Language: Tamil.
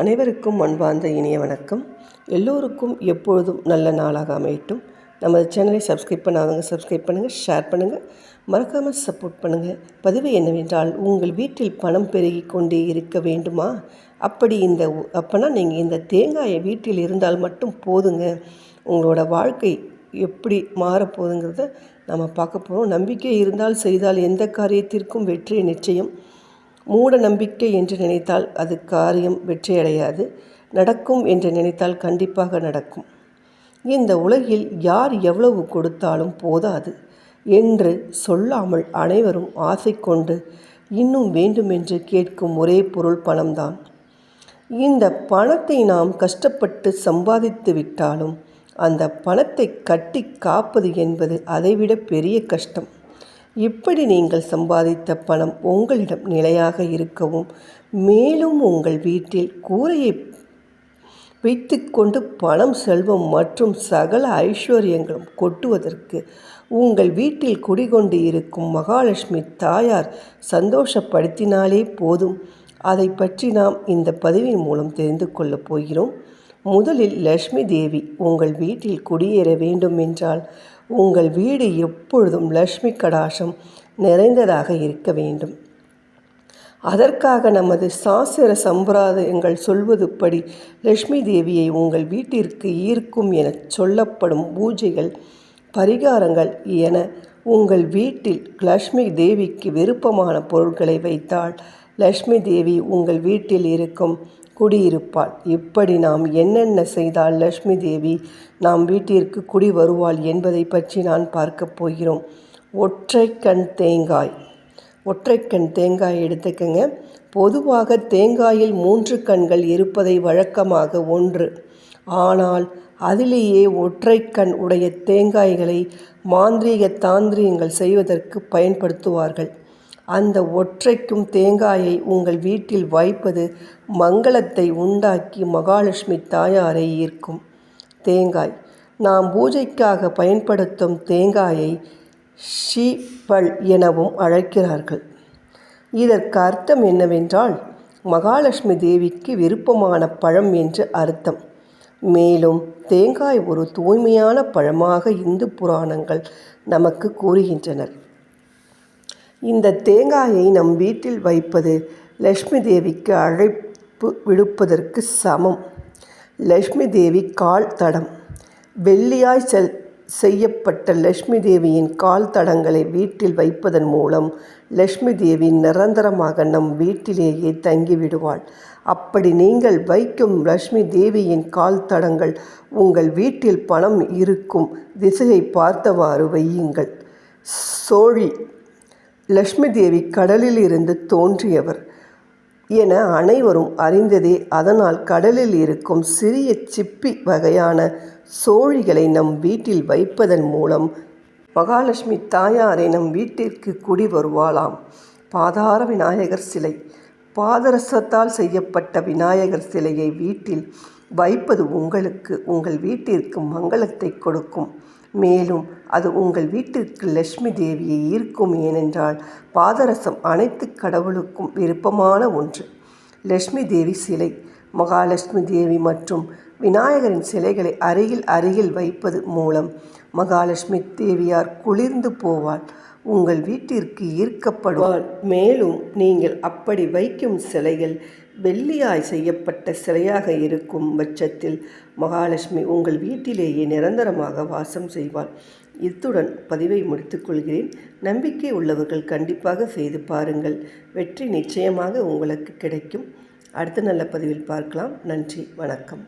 அனைவருக்கும் அன்பார்ந்த இனிய வணக்கம். எல்லோருக்கும் எப்பொழுதும் நல்ல நாளாக அமையட்டும். நமது சேனலை சப்ஸ்கிரைப் பண்ணாதவங்க சப்ஸ்கிரைப் பண்ணுங்கள் ஷேர் பண்ணுங்கள் மறக்காமல் சப்போர்ட் பண்ணுங்கள் பதிவு என்னவென்றால் உங்கள் வீட்டில் பணம் பெருகி கொண்டே இருக்க வேண்டுமா? அப்படி இந்த அப்போனா நீங்கள் இந்த தேங்காயை வீட்டில் இருந்தால் மட்டும் போதுங்க. உங்களோட வாழ்க்கை எப்படி மாறப்போகுதுங்கிறத நம்ம பார்க்க போகிறோம் நம்பிக்கை இருந்தால் செய்தால் எந்த காரியத்திற்கும் வெற்றி நிச்சயம். மூட நம்பிக்கை என்று நினைத்தால் அது காரியம் வெற்றியடையாது நடக்கும் என்று நினைத்தால் கண்டிப்பாக நடக்கும். இந்த உலகில் யார் எவ்வளவு கொடுத்தாலும் போதாது என்று சொல்லாமல் அனைவரும் ஆசை கொண்டு இன்னும் வேண்டுமென்று கேட்கும் ஒரே பொருள் பணம்தான். இந்த பணத்தை நாம் கஷ்டப்பட்டு சம்பாதித்து விட்டாலும் அந்த பணத்தை கட்டி காப்பது என்பது அதைவிட பெரிய கஷ்டம். இப்படி நீங்கள் சம்பாதித்த பணம் உங்களிடம் நிலையாக இருக்கவும் மேலும் உங்கள் வீட்டில் கூரையை வைத்துக்கொண்டு பணம் செல்வம் மற்றும் சகல ஐஸ்வர்யங்களும் கொட்டுவதற்கு உங்கள் வீட்டில் குடிகொண்டு இருக்கும் மகாலட்சுமி தாயார் சந்தோஷப்படுத்தினாலே போதும். அதை பற்றி நாம் இந்த பதிவின் மூலம் தெரிந்து கொள்ளப் போகிறோம். முதலில் லக்ஷ்மி தேவி உங்கள் வீட்டில் குடியேற வேண்டும் என்றால் உங்கள் வீடு எப்பொழுதும் லக்ஷ்மி கடாசம் நிறைந்ததாக இருக்க வேண்டும். அதற்காக நமது சாஸ்திர சம்பிரதாயங்கள் சொல்வதுப்படி லக்ஷ்மி தேவியை உங்கள் வீட்டிற்கு ஈர்க்கும் என சொல்லப்படும் பூஜைகள் பரிகாரங்கள் என உங்கள் வீட்டில் லக்ஷ்மி தேவிக்கு விருப்பமான பொருட்களை வைத்தால் லக்ஷ்மி தேவி உங்கள் வீட்டில் இருக்கும் குடியிருப்பாள். இப்படி நாம் என்னென்ன செய்தால் லக்ஷ்மி தேவி நாம் வீட்டிற்கு குடி வருவாள் என்பதை பற்றி நான் பார்க்க போகிறோம். ஒற்றை கண் தேங்காய். ஒற்றை கண் தேங்காய் எடுத்துக்கங்க. பொதுவாக தேங்காயில் மூன்று கண்கள் இருப்பதை வழக்கமாக ஒன்று. ஆனால் அதிலேயே ஒற்றை கண் உடைய தேங்காய்களை மாந்திரீக தாந்திரியங்கள் செய்வதற்கு பயன்படுத்துவார்கள். அந்த ஒற்றைக்கும் தேங்காயை உங்கள் வீட்டில் வைப்பது மங்களத்தை உண்டாக்கி மகாலட்சுமி தாயாரை ஈர்க்கும். தேங்காய். நாம் பூஜைக்காக பயன்படுத்தும் தேங்காயை ஷீபல் எனவும் அழைக்கிறார்கள். இதற்கு அர்த்தம் என்னவென்றால் மகாலட்சுமி தேவிக்கு விருப்பமான பழம் என்று அர்த்தம். மேலும் தேங்காய் ஒரு தூய்மையான பழமாக இந்து புராணங்கள் நமக்கு கூறுகின்றனர். இந்த தேங்காயை நம் வீட்டில் வைப்பது லக்ஷ்மி தேவிக்கு அழைப்பு விடுப்பதற்கு சமம். லக்ஷ்மி தேவி கால் தடம். வெள்ளியாய் செல் செய்யப்பட்ட லக்ஷ்மி தேவியின் கால் தடங்களை வீட்டில் வைப்பதன் மூலம் லக்ஷ்மி தேவி நிரந்தரமாக நம் வீட்டிலேயே தங்கிவிடுவாள். அப்படி நீங்கள் வைக்கும் லக்ஷ்மி தேவியின் கால் தடங்கள் உங்கள் வீட்டில் பணம் இருக்கும் திசையை பார்த்தவாறு வையுங்கள். சோழி லக்ஷ்மி தேவி கடலில் இருந்து தோன்றியவர் என அனைவரும் அறிந்ததே. அதனால் கடலில் இருக்கும் சிறிய சிப்பி வகையான சோழிகளை நம் வீட்டில் வைப்பதன் மூலம் மகாலட்சுமி தாயாரை நம் வீட்டிற்கு குடி வருவாளாம். பாதார விநாயகர் சிலை. பாதரசத்தால் செய்யப்பட்ட விநாயகர் சிலையை வீட்டில் வைப்பது உங்களுக்கு உங்கள் வீட்டிற்கு மங்களத்தை கொடுக்கும். மேலும் அது உங்கள் வீட்டிற்கு லட்சுமி தேவியை ஈர்க்கும் ஏனென்றால் பாதரசம் அனைத்து கடவுளுக்கும் விருப்பமான ஒன்று. லட்சுமி தேவி சிலை மகாலட்சுமி தேவி மற்றும் விநாயகரின் சிலைகளை அருகில் அருகில் வைப்பது மூலம் மகாலட்சுமி தேவியார் குளிர்ந்து போவாள். உங்கள் வீட்டிற்கு ஈர்க்கப்படுவார் மேலும் நீங்கள் அப்படி வைக்கும் சிலைகள் வெள்ளியாய் செய்யப்பட்ட சிலையாக இருக்கும் பட்சத்தில் மகாலட்சுமி உங்கள் வீட்டிலேயே நிரந்தரமாக வாசம் செய்வாள். இத்துடன் பதிவை முடித்துக்கொள்கிறேன் நம்பிக்கை உள்ளவர்கள் கண்டிப்பாக செய்து பாருங்கள். வெற்றி நிச்சயமாக உங்களுக்கு கிடைக்கும். அடுத்த நல்ல பதிவில் பார்க்கலாம். நன்றி வணக்கம்.